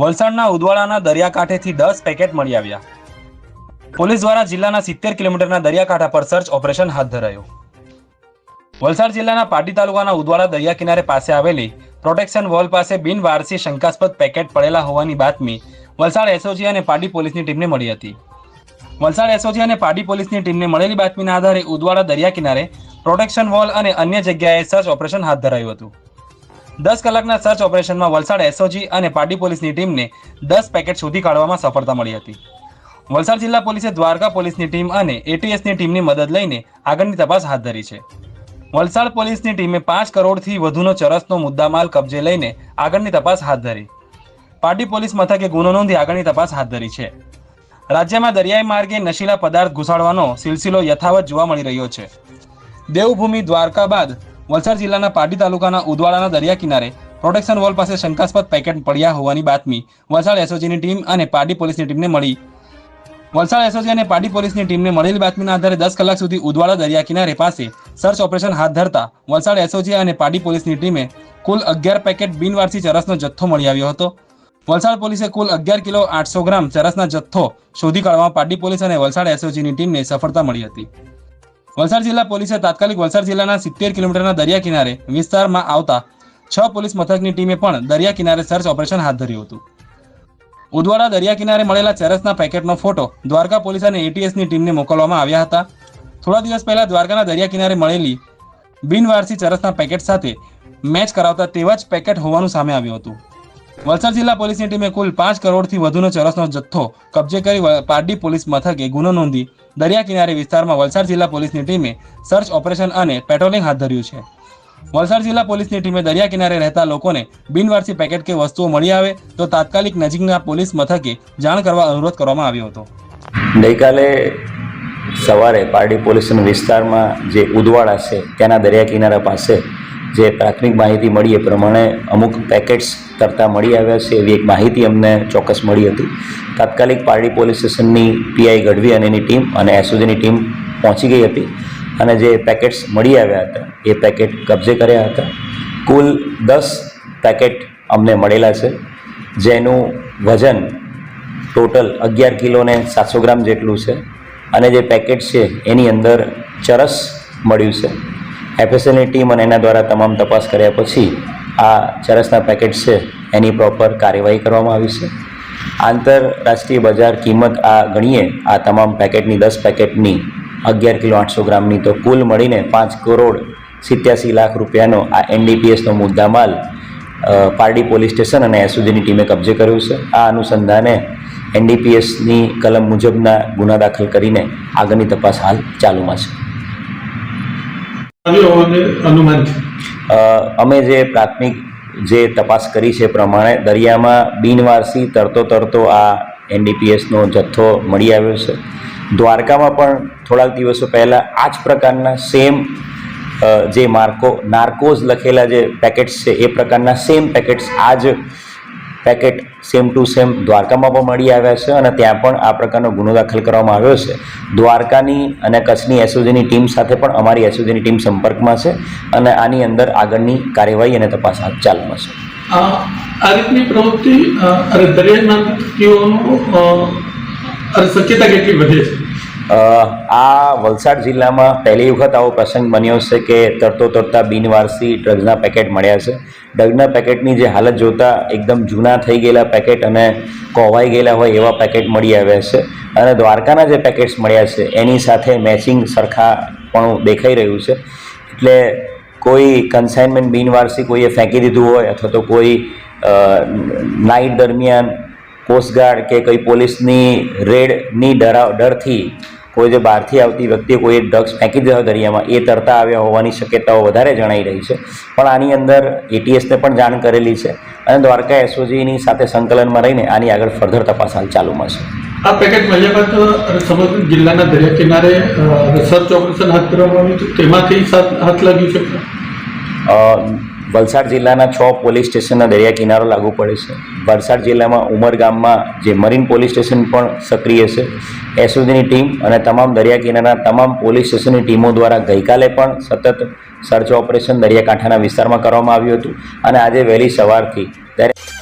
વલસાડના ઉદવાડાના દરિયાકાંઠેથી દસ પેકેટ મળી આવ્યા. પોલીસ દ્વારા જિલ્લાના સિત્તેર કિલોમીટરના દરિયાકાંઠા પર સર્ચ ઓપરેશન હાથ ધરાયું. વલસાડ જિલ્લાના પાટી તાલુકાના ઉદવાડા દરિયા કિનારે પાસે આવેલી પ્રોટેક્શન વોલ પાસે બિનવારસી શંકાસ્પદ પેકેટ પડેલા હોવાની બાતમી વલસાડ એસઓજી અને પાડી પોલીસની ટીમને મળી હતી. વલસાડ એસઓજી અને પાડી પોલીસની ટીમને મળેલી બાતમીના આધારે ઉદવાડા દરિયા કિનારે પ્રોટેક્શન વોલ અને અન્ય જગ્યાએ સર્ચ ઓપરેશન હાથ ધરાયું હતું. દસ કલાકના સર્ચ ઓપરેશનમાં વલસાડ એસઓજી અને પાર્ટી પોલીસની ટીમને દસ પેકેટ શોધી કાઢવામાં સફળતા મળી હતી. વલસાડ જિલ્લા પોલીસે દ્વારકા પોલીસની ટીમ અને એટીએસની ટીમની મદદ લઈને આગળની તપાસ હાથ ધરી છે. વલસાડ પોલીસની ટીમે પાંચ કરોડથી વધુનો ચરસનો મુદ્દામાલ કબજે લઈને આગળની તપાસ હાથ ધરી. પાટી પોલીસ મથકે ગુનો નોંધી આગળની તપાસ હાથ ધરી છે. રાજ્યમાં દરિયાઈ માર્ગે નશીલા પદાર્થ ઘુસાડવાનો સિલસિલો યથાવત જોવા મળી રહ્યો છે. દેવભૂમિ દ્વારકા બાદ વલસાડ જિલ્લાના પાટી તાલુકાના ઉદવાડાના દરિયા કિનારે પ્રોટેક્શન વોલ પાસે શંકાસ્પદ પેકેટ પડ્યા હોવાની બાતમી વલસાડ એસઓજીની ટીમ અને પાડી પોલીસની ટીમને મળી. વલસાડ એસઓજી અને પાડી પોલીસની ટીમને મળેલી બાતમીના આધારે દસ કલાક સુધી ઉદવાડા દરિયા કિનારે પાસે સર્ચ ઓપરેશન હાથ ધરતા વલસાડ એસઓજી અને પાડી પોલીસની ટીમે કુલ અગિયાર પેકેટ બિનવારસી ચરસનો જથ્થો મળી આવ્યો હતો. વલસાડ પોલીસે કુલ અગિયાર કિલો આઠસો ગ્રામ ચરસના જથ્થો શોધી કાઢવામાં પાડી પોલીસ અને વલસાડ એસઓજીની ટીમને સફળતા મળી હતી. વલસાડ જિલ્લા પોલીસે તાત્કાલિક વલસાડ જિલ્લાના સિત્તેર કિલોમીટરના દરિયા કિનારે વિસ્તારમાં આવતા છ પોલીસ મથકની ટીમે પણ દરિયા કિનારે સર્ચ ઓપરેશન હાથ ધર્યું હતું. ઉદવાડા દરિયા કિનારે મળેલા ચરસના પેકેટનો ફોટો દ્વારકા પોલીસ અને એટીએસની ટીમને મોકલવામાં આવ્યા હતા. થોડા દિવસ પહેલા દ્વારકાના દરિયા કિનારે મળેલી બિનવારસી ચરસના પેકેટ સાથે મેચ કરાવતા તેવા જ પેકેટ હોવાનું સામે આવ્યું હતું. વલસાડ જિલ્લા પોલીસની ટીમે કુલ પાંચ કરોડથી વધુનો ચરસનો જથ્થો કબજે કરી પારડી પોલીસ મથકે ગુનો નોંધી દરિયા કિનારે વિસ્તારમાં વલસાડ જિલ્લા પોલીસની ટીમે સર્ચ ઓપરેશન અને પેટ્રોલિંગ હાથ ધર્યું છે. વલસાડ જિલ્લા પોલીસની ટીમે દરિયા કિનારે રહેતા લોકોને બિનવારસી પેકેટ કે વસ્તુઓ મળી આવે તો તાત્કાલિક નજીકના પોલીસ મથકે જાણ કરવા અનુરોધ કરવામાં આવ્યો હતો. ગઈકાલે સવારે પારડી પોલીસ વિસ્તારમાં જે ઉદવાડા છે ત્યાંના દરિયા કિનારા પાસે જે પ્રાથમિક માહિતી મળી એ પ્રમાણે અમુક પેકેટ્સ તરતા મળી આવ્યા છે એવી એક માહિતી અમને ચોક્કસ મળી હતી. તાત્કાલિક પારડી પોલીસ સ્ટેશનની પીઆઈ ગઢવી અને એની ટીમ અને એસઓજીની ટીમ પહોંચી ગઈ હતી અને જે પેકેટ્સ મળી આવ્યા હતા એ પેકેટ કબજે કર્યા હતા. કુલ દસ પેકેટ અમને મળેલા છે, જેનું વજન ટોટલ અગિયાર કિલો ને સાતસો ગ્રામ જેટલું છે અને જે પેકેટ છે એની અંદર ચરસ મળ્યું છે. એફએસએલની ટીમ અને એના દ્વારા તમામ તપાસ કર્યા પછી આ ચરસના પેકેટ છે, એની પ્રોપર કાર્યવાહી કરવામાં આવી છે. આંતરરાષ્ટ્રીય બજાર કિંમત આ ગણીએ, આ તમામ પેકેટની દસ પેકેટની અગિયાર કિલો આઠસો ગ્રામની તો કુલ મળીને પાંચ કરોડ સિત્યાસી લાખ રૂપિયાનો આ એનડીપીએસનો મુદ્દામાલ માલ પારડી પોલીસ સ્ટેશન અને એસઓજીની ટીમે કબજે કર્યું છે. આ અનુસંધાને એનડીપીએસની કલમ મુજબના ગુના દાખલ કરીને આગળની તપાસ હાલ ચાલુમાં છે આવ્યો હોવાનું અનુમાન છે અ, અમે જે પ્રાથમિક જે તપાસ કરી છે પ્રમાણે દરિયામાં બિનવારસી તરતો તરતો આ એનડીપીએસનો જથ્થો મળી આવ્યો છે. દ્વારકામાં પણ થોડાક દિવસો પહેલાં આ જ પ્રકારના સેમ જે માર્કો, નાર્કોઝ લખેલા જે પેકેટ્સ છે એ પ્રકારના સેમ પેકેટ્સ આ જ પેકેટ સેમ ટુ સેમ દ્વારકામાં પણ મળી આવ્યા છે અને ત્યાં પણ આ પ્રકારનો ગુનો દાખલ કરવામાં આવ્યો છે. દ્વારકાની અને કચ્છની એસઓજીની ટીમ સાથે પણ અમારી એસઓજીની ટીમ સંપર્કમાં છે અને આની અંદર આગળની કાર્યવાહી અને તપાસ હાથ ચાલુમાં છે. આ રીતની પ્રવૃત્તિ અરે શક્યતા કેટલી વધે છે? આ વલસાડ જિલ્લામાં પહેલી વખત આવો પ્રસંગ બન્યો છે કે તરતો તરતા બિનવારસી ડ્રગ્સના પેકેટ મળ્યા છે. ડ્રગના પેકેટની જે હાલત જોતા એકદમ જૂના થઈ ગયેલા પેકેટ અને કોવાઈ ગયેલા હોય એવા પેકેટ મળી આવ્યા છે. અને દ્વારકાના જે પેકેટ્સ મળ્યા છે, એની સાથે મેચિંગ સરખા પણ દેખાઈ રહ્યું છે. એટલે કોઈ કન્સાઇનમેન્ટ બિનવારસી કોઈએ ફેંકી દીધું હોય અથવા તો કોઈ નાઇટ દરમિયાન કોસ્ટગાર્ડ કે કોઈ પોલીસની રેડની ડરા, ડરથી કોઈ જે બહારથી આવતી વ્યક્તિએ કોઈ ડ્રગ્સ ફેંકી દીધા દરિયામાં એ તરતા આવ્યા હોવાની શક્યતાઓ વધારે જણાઈ રહી છે. પણ આની અંદર એટીએસને પણ જાણ કરેલી છે અને દ્વારકા એસઓજીની સાથે સંકલનમાં રહીને આની આગળ ફર્ધર તપાસ હાલ ચાલુમાં છે. આ પેકેટ મળ્યા બાદ સમગ્ર જિલ્લાના દરિયા કિનારે સર્ચ ઓપરેશન હાથ ધરવામાં આવ્યું હતું? તેમાંથી હાથ લાગ્યું છે? વલસાડ જિલ્લાના છ પોલીસ સ્ટેશનના દરિયા કિનારો લાગુ પડે છે. વલસાડ જિલ્લામાં ઉમરગામમાં જે મરીન પોલીસ સ્ટેશન પણ સક્રિય છે. એસઓજીની ટીમ અને તમામ દરિયા કિનારાના તમામ પોલીસ સ્ટેશનની ટીમો દ્વારા ગઈકાલે પણ સતત સર્ચ ઓપરેશન દરિયાકાંઠાના વિસ્તારમાં કરવામાં આવ્યું હતું અને આજે વહેલી સવારથી દરિયા